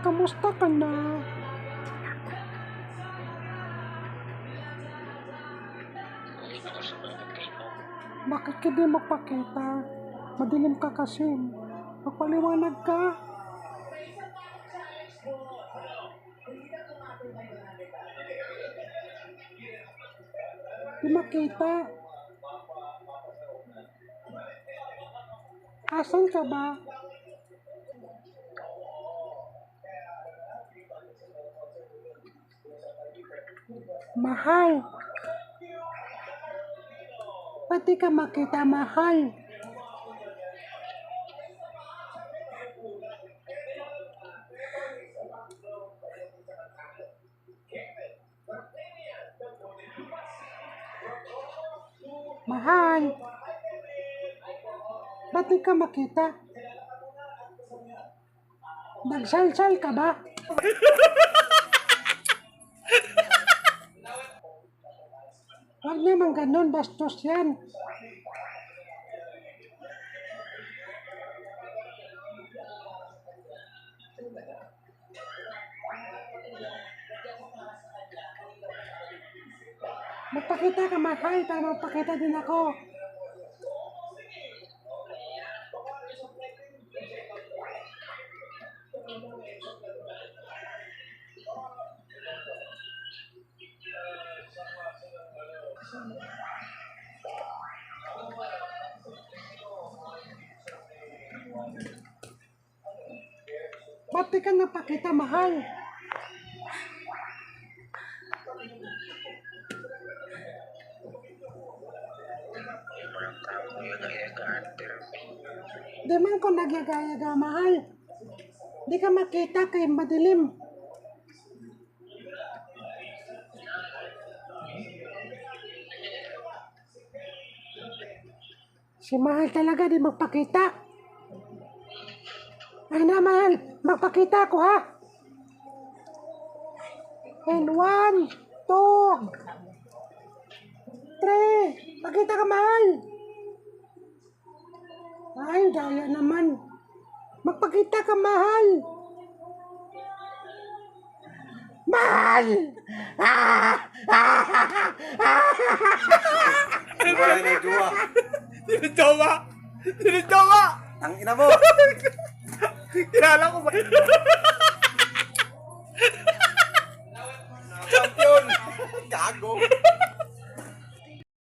Kamusta ka na? Bakit ka di magpakita? Madilim ka kasi. Magpaliwanag ka. Di makita. Asan ka ba? Mahal. Pati ka makita mahal. Mahal. Pati ka makita. Nagsalsal ka ba? Huwag naman ganun, bastos yan. Magpakita ka mahal para magpakita din ako. Ba't di ka napakita mahal? Di man ko nagyagayaga mahal. Di ka makita kay madilim. Si Mahal talaga di magpakita. Ay na Mahal, magpakita ko ha. And one, two, three. Pakita ka Mahal. Ay, daya naman. Magpakita ka, mahal. Mahal! Ah! Wala na yung jowa. Sinadyawa! Sinadyawa! Ang ina mo! Kilala ko ba? Champion! Gago!